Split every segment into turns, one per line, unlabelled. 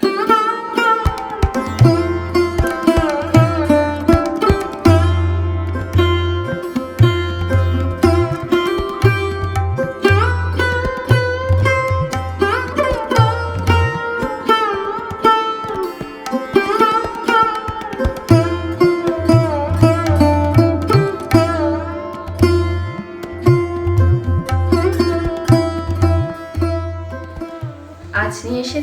Bye.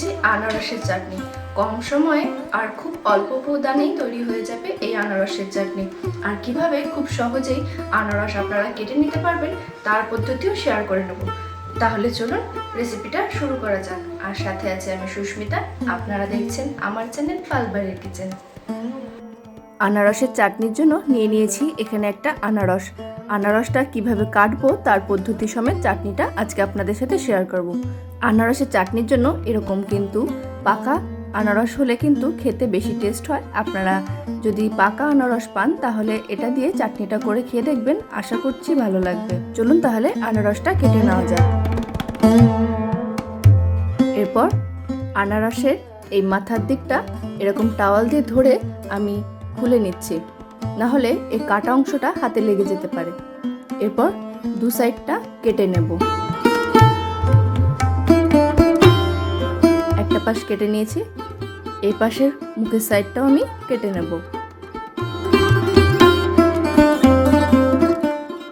নিয়ে এসেছি আনারসের চাটনি। কম সময়ে আর খুব অল্প প্রদানেই তৈরি হয়ে যাবে এই আনারসের চাটনি। আর কীভাবে খুব সহজেই আনারস আপনারা কেটে নিতে পারবেন, তার পদ্ধতিও শেয়ার করে নেব। তাহলে চলুন রেসিপিটা শুরু করা যাক। আর সাথে আছে আমি সুস্মিতা। আপনারা দেখছেন আমার চ্যানেল পালবাড়ির কিচেন আনারসের চাটনির জন্য নিয়ে নিয়েছি এখানে একটা আনারস। আনারসটা কীভাবে কাটবো তার পদ্ধতি সমেত চাটনিটা আজকে আপনাদের সাথে শেয়ার করব। আনারসের চাটনির জন্য এরকম কিন্তু পাকা আনারস হলে কিন্তু খেতে বেশি টেস্ট হয়। আপনারা যদি পাকা আনারস পান তাহলে এটা দিয়ে চাটনিটা করে খেয়ে দেখবেন। আশা করছি ভালো লাগবে। চলুন তাহলে আনারসটা কেটে নেওয়া যাক। এরপর আনারসের এই মাথার দিকটা এরকম টাওয়াল দিয়ে ধরে আমি খুলে নিচ্ছি। না হলে এই কাটা অংশটা হাতে লেগে যেতে পারে। এরপর দু সাইডটা কেটে নেব। একটা পাশ কেটে নিয়েছি। এই পাশের মুখের সাইডটাও আমি কেটে নেব।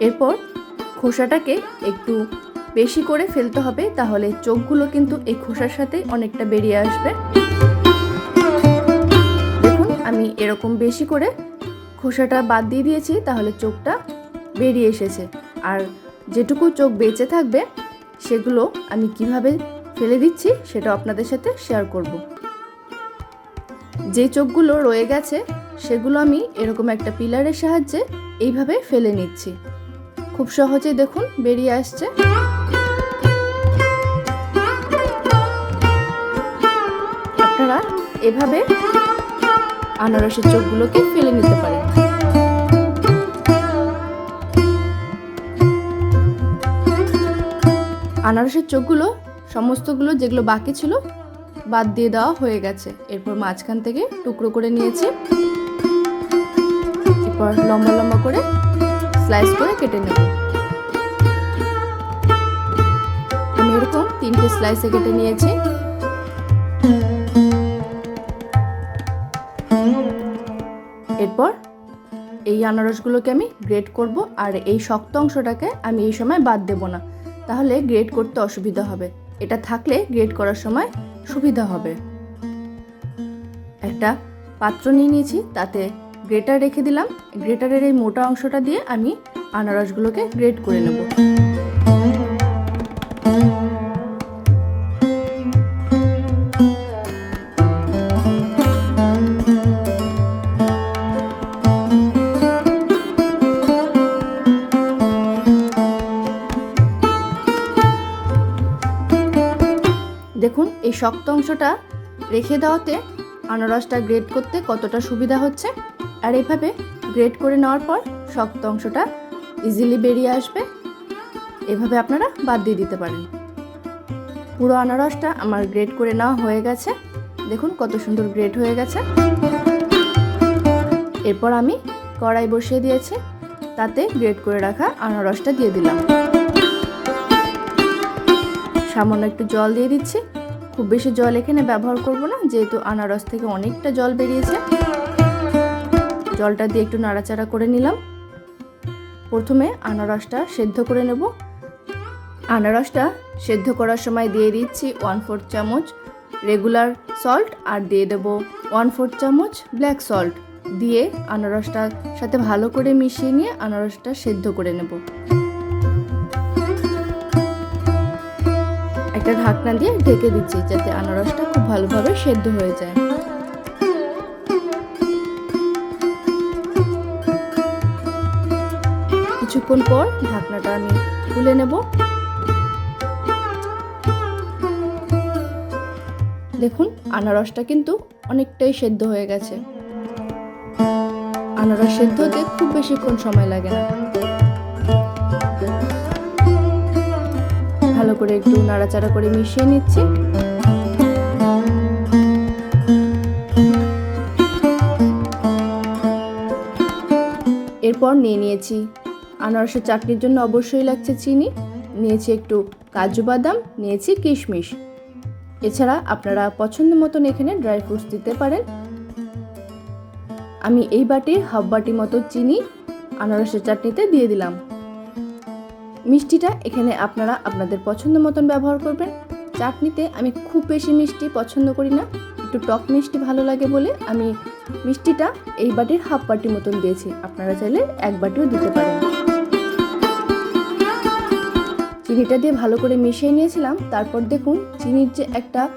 এরপর খোসাটাকে একটু বেশি করে ফেলতে হবে, তাহলে চোখগুলো কিন্তু এই খোসার সাথে অনেকটা বেরিয়ে আসবে। আমি এরকম বেশি করে খোসাটা বাদ দিয়ে দিয়েছি, তাহলে চোখটা বেরিয়ে এসেছে। আর যেটুকু চোখ বেঁচে থাকবে, সেগুলো আমি কীভাবে ফেলে দিচ্ছি সেটা আপনাদের সাথে শেয়ার করব। যে চোখগুলো রয়ে গেছে, সেগুলো আমি এরকম একটা পিলারের সাহায্যে এইভাবে ফেলে নিচ্ছি। খুব সহজেই দেখুন, বেরিয়ে আসছে। আপনারা এভাবে আনারসের চোখগুলোকে ফেলে নিতে পারেন আনারসের চোখগুলো, সমস্তগুলো যেগুলো বাকি ছিল, বাদ দিয়ে দেওয়া হয়ে গেছে। এরপর মাঝখান থেকে টুকরো করে নিয়েছি। এরপর লম্বা লম্বা করে স্লাইস করে কেটে নেব। আমি এরকম তিনটে স্লাইসে কেটে নিয়েছি। এরপর এই আনারসগুলোকে আমি গ্রেট করব আর এই শক্ত অংশটাকে আমি এই সময় বাদ দেব না। তাহলে গ্রেট করতে অসুবিধা হবে। এটা থাকলে গ্রেট করার সময় সুবিধা হবে। একটা পাত্র নিয়ে নিয়েছি, তাতে গ্রেটার রেখে দিলাম। গ্রেটারের এই মোটা অংশটা দিয়ে আমি আনারসগুলোকে গ্রেট করে নেব। দেখুন, এই শক্ত অংশটা রেখে দেওয়াতে আনারসটা গ্রেড করতে কতটা সুবিধা হচ্ছে। আর এভাবে গ্রেড করে নেওয়ার পর শক্ত অংশটা ইজিলি বেরিয়ে আসবে। এভাবে আপনারা বাদ দিয়ে দিতে পারেন। পুরো আনারসটা আমার গ্রেড করে নেওয়া হয়ে গেছে। দেখুন কত সুন্দর গ্রেড হয়ে গেছে। এরপর আমি কড়াই বসিয়ে দিয়েছি। তাতে গ্রেড করে রাখা আনারসটা দিয়ে দিলাম। সামান্য একটু জল দিয়ে দিচ্ছি। খুব বেশি জল এখানে ব্যবহার করব না, যেহেতু আনারস থেকে অনেকটা জল বেরিয়েছে। জলটা দিয়ে একটু নাড়াচাড়া করে নিলাম। প্রথমে আনারসটা সেদ্ধ করে নেব। আনারসটা সেদ্ধ করার সময় দিয়ে দিচ্ছি ওয়ান ফোর্থ চামচ রেগুলার সল্ট আর দিয়ে দেব ওয়ান ফোর্থ চামচ ব্ল্যাক সল্ট দিয়ে আনারসটার সাথে ভালো করে মিশিয়ে নিয়ে আনারসটা সেদ্ধ করে নেব। একটা ঢাকনা দিয়ে ঢেকে দিচ্ছি যাতে আনারসটা খুব ভালোভাবে সেদ্ধ হয়ে যায়। কিছুক্ষণ পর ঢাকনাটা আমি খুলে নেব। দেখুন, আনারসটা কিন্তু অনেকটাই সেদ্ধ হয়ে গেছে। আনারস সেদ্ধ হতে খুব বেশিক্ষণ সময় লাগে না। করে একটু নাড়াচাড়া করে মিশিয়ে নিচ্ছি। এরপর নিয়ে নিয়েছি। আনারসের চাটনির জন্য অবশ্যই লাগছে চিনি। নিয়েছি একটু কাজু বাদাম, নিয়েছি কিশমিশ। এছাড়া আপনারা পছন্দ মতন এখানে ড্রাই ফ্রুটস দিতে পারেন। আমি এই বাটি হাফ বাটি মতো চিনি আনারসের চাটনিতে দিয়ে দিলাম। মিষ্টিটা এখানে আপনারা আপনাদের পছন্দ মতন ব্যবহার করবেন। চাটনিতে আমি খুব বেশি মিষ্টি পছন্দ করি না। একটু টক মিষ্টি ভালো লাগে বলে আমি মিষ্টিটা এই বাটির হাফ বাটি মতন দিয়েছি। আপনারা চাইলে এক বাটিও দিতে পারেন। চিনিটা দিয়ে ভালো করে মিশিয়ে নিয়েছিলাম। তারপর দেখুন চিনির যে একটা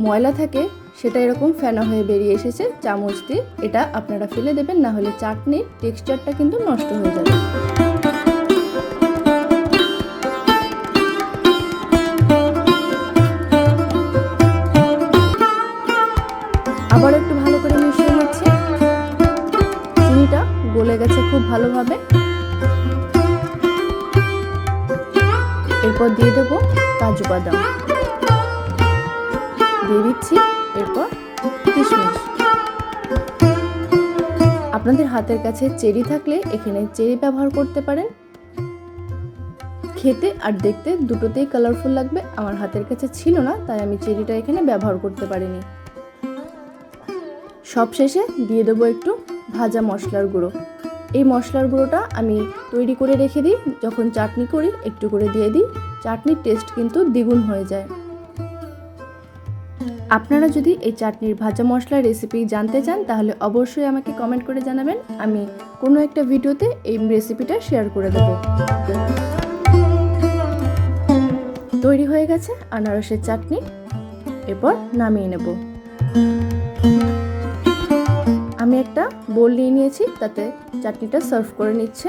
ময়লা থাকে, সেটা এরকম ফেনা হয়ে বেরিয়ে এসেছে। চামচ দিয়ে এটা আপনারা ফেলে দেবেন না হলে চাটনির টেক্সচারটা কিন্তু নষ্ট হয়ে যাবে। আবার একটু ভালো করে মিশিয়ে নিচ্ছি। চিনিটা গলে গেছে খুব ভালোভাবে। এরপর দিয়ে দেব কাজু বাদাম। দিয়ে দিচ্ছি এরপর কিশমিশ। আপনাদের হাতের কাছে চেরি থাকলে এখানে চেরি ব্যবহার করতে পারেন। খেতে আর দেখতে দুটোতেই কালারফুল লাগবে। আমার হাতের কাছে ছিল না, তাই আমি চেরিটা এখানে ব্যবহার করতে পারিনি। সবশেষে দিয়ে দেবো একটু ভাজা মশলার গুঁড়ো। এই মশলার গুঁড়োটা আমি তৈরি করে রেখে দিই। যখন চাটনি করি, একটু করে দিয়ে দিই। চাটনির টেস্ট কিন্তু দ্বিগুণ হয়ে যায়। আপনারা যদি এই চাটনির ভাজা মশলার রেসিপি জানতে চান, তাহলে অবশ্যই আমাকে কমেন্ট করে জানাবেন। আমি কোনো একটা ভিডিওতে এই রেসিপিটা শেয়ার করে দেব। তৈরি হয়ে গেছে আনারসের চাটনি। এরপর নামিয়ে নেব। আমি একটা বোল নিয়ে নিয়েছি, তাতে চাটনিটা সার্ভ করে নিচ্ছে।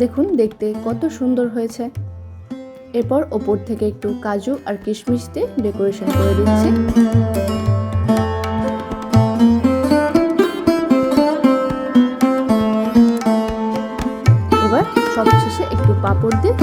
দেখুন, দেখতে কত সুন্দর হয়েছে। এরপর ওপর থেকে একটু কাজু আর কিশমিশ দিয়ে ডেকোরেশন করে দিচ্ছি। এবার সবশেষে একটু পাঁপড় দিয়ে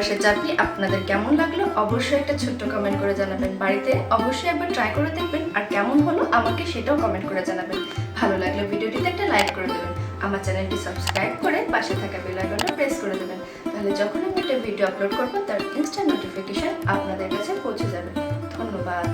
আনারসের চাটনি আপনাদের কেমন লাগল অবশ্যই একটা ছোট্ট কমেন্ট করে জানাবেন। বাড়িতে অবশ্যই একবার ট্রাই করে দেখবেন আর কেমন হলো আমাকে সেটাও কমেন্ট করে জানাবেন। ভালো লাগলে ভিডিওটিতে একটা লাইক করে দেবেন। আমার চ্যানেলটি সাবস্ক্রাইব করে পাশে থাকা বেল আইকনটা প্রেস করে দেবেন। তাহলে যখন আমি একটা ভিডিও আপলোড করব তার ইনস্ট্যান্ট নোটিফিকেশান আপনাদের কাছে পৌঁছে যাবে। ধন্যবাদ।